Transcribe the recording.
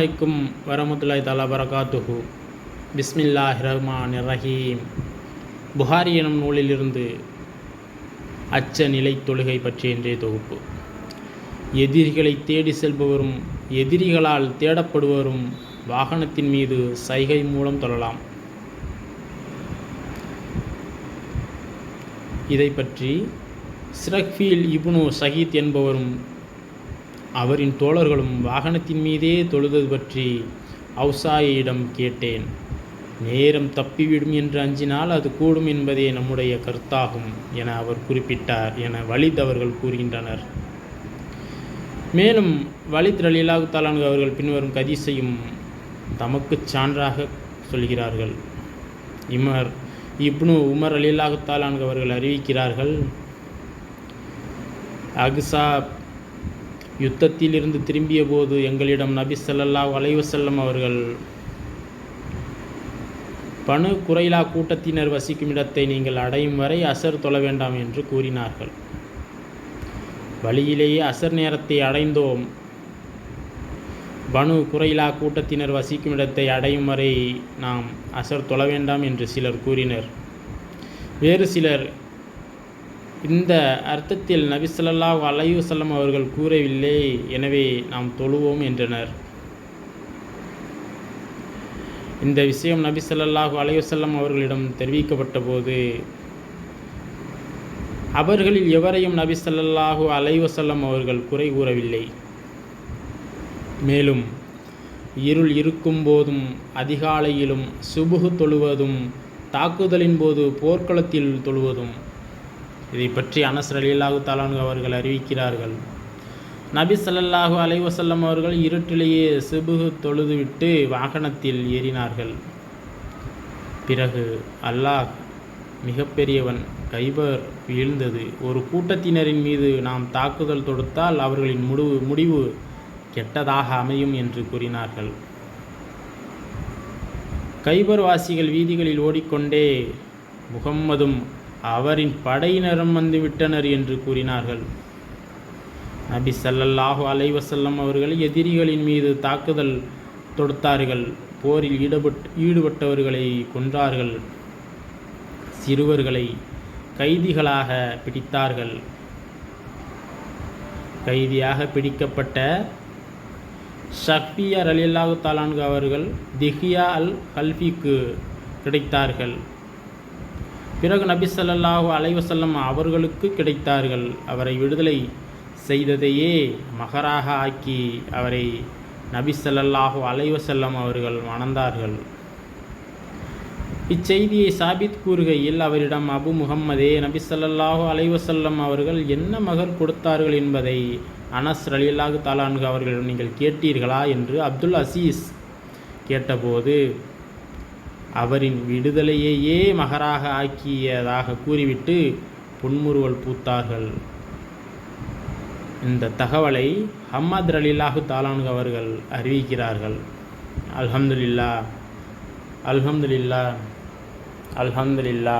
அலைக்கும் வரமத்துல்லாய் தாலா பரகாத்துஹு. பிஸ்மில்லாஹ் ரஹ்மான் ரஹீம். புகாரி எனும் நூலிலிருந்து அச்ச நிலை தொழுகை பற்றிய இன்றைய தொகுப்பு. எதிரிகளை தேடி செல்பவரும் எதிரிகளால் தேடப்படுவரும் வாகனத்தின் மீது சைகை மூலம் தொழலாம். இதை பற்றி சிரக்ஃபீல் இப்னு சஹீத் என்பவரும் அவரின் தோழர்களும் வாகனத்தின் மீதே தொழுதது பற்றி அவுசாயிடம் கேட்டேன். நேரம் தப்பிவிடும் என்று அஞ்சினால் அது கூடும் என்பதே நம்முடைய கருத்தாகும் என அவர் குறிப்பிட்டார் என வலித் அவர்கள் கூறுகின்றனர். மேலும் வலித் ரலீலாகு தாலான்கு அவர்கள் பின்வரும் கதிசையும் தமக்குச் சான்றாக சொல்கிறார்கள். இமர் இப்னு உமர் அலிலாகு தாலான்கு அவர்கள் அறிவிக்கிறார்கள் அகுசாப் யுத்தத்திலிருந்து திரும்பிய போது எங்களிடம் நபி சல்லல்லா வளைவு செல்லம் அவர்கள் பனு குறைலா கூட்டத்தினர் வசிக்கும் இடத்தை நீங்கள் அடையும் வரை அசர் தொழ வேண்டாம் என்று கூறினார்கள். வழியிலேயே அசர் நேரத்தை அடைந்தோம். பனு குறைலா கூட்டத்தினர் வசிக்கும் இடத்தை அடையும் வரை நாம் அசர் தொழ வேண்டாம் என்று சிலர் கூறினர். வேறு சிலர் இந்த அர்த்தத்தில் நபி ஸல்லல்லாஹு அலைஹி அவர்கள் கூறவில்லை. எனவே நாம் தொழுவோம் என்றனர். இந்த விஷயம் நபி ஸல்லல்லாஹு அலைஹி அவர்களிடம் தெரிவிக்கப்பட்ட போது அவர்களில் எவரையும் நபி ஸல்லல்லாஹு அலைஹி அவர்கள் குறை கூறவில்லை. மேலும் இருள் இருக்கும் போதும் அதிகாலையிலும் சுபுகு தொழுவதும் தாக்குதலின் போது போர்க்களத்தில் தொழுவதும் இதை பற்றி அனஸ் அலிலாஹு தாலானு அவர்கள் அறிவிக்கிறார்கள். நபி சல்லல்லாஹு அலைவசல்லம் அவர்கள் இருட்டிலேயே சிபுகு தொழுதுவிட்டு வாகனத்தில் ஏறினார்கள். பிறகு அல்லாஹ் மிகப்பெரியவன் கைபர் வீழ்ந்தது. ஒரு கூட்டத்தினரின் மீது நாம் தாக்குதல் தொடுத்தால் அவர்களின் முடிவு முடிவு கெட்டதாக அமையும் என்று கூறினார்கள். கைபர் வாசிகள் வீதிகளில் ஓடிக்கொண்டே முகம்மதும் அவரின் படையினரும் வந்து விட்டனர் என்று கூறினார்கள். நபி சல்லல்லாஹு அலைவசல்லம் அவர்கள் எதிரிகளின் மீது தாக்குதல் தொடுத்தார்கள். போரில் ஈடுபட் ஈடுபட்டவர்களை கொன்றார்கள். சிறுவர்களை கைதிகளாக பிடித்தார்கள். கைதியாக பிடிக்கப்பட்ட ஷஃபியர் அலில்லாஹு தாலான்கு அவர்கள் திஹியா அல் கல்ஃபிக்கு கிடைத்தார்கள். பிறகு நபி ஸல்லல்லாஹு அலைவசல்லம் அவர்களுக்கு கிடைத்தார்கள். அவரை விடுதலை செய்ததையே மகராக ஆக்கி அவரை நபி ஸல்லல்லாஹு அலைவசல்லம் அவர்கள் மணந்தார்கள். இச்செய்தியை சாபித் கூறுகையில் அவரிடம் அபு முகம்மதே நபி ஸல்லல்லாஹு அலைவசல்லம் அவர்கள் என்ன மகர் கொடுத்தார்கள் என்பதை அனஸ் ரலியல்லாஹு தாலான்கு அவர்களிடம் நீங்கள் கேட்டீர்களா? என்று அப்துல் அசீஸ் கேட்டபோது அவரின் விடுதலையையே மகராக ஆக்கியதாக கூறிவிட்டு புன்முறுவல் பூத்தார்கள். இந்த தகவலை ஹம்மத் ரலில்லாஹு தாலான்கு அவர்கள் அறிவிக்கிறார்கள். அல்ஹம்துலில்லா அல்ஹம்துலில்லா அல்ஹம்துலில்லா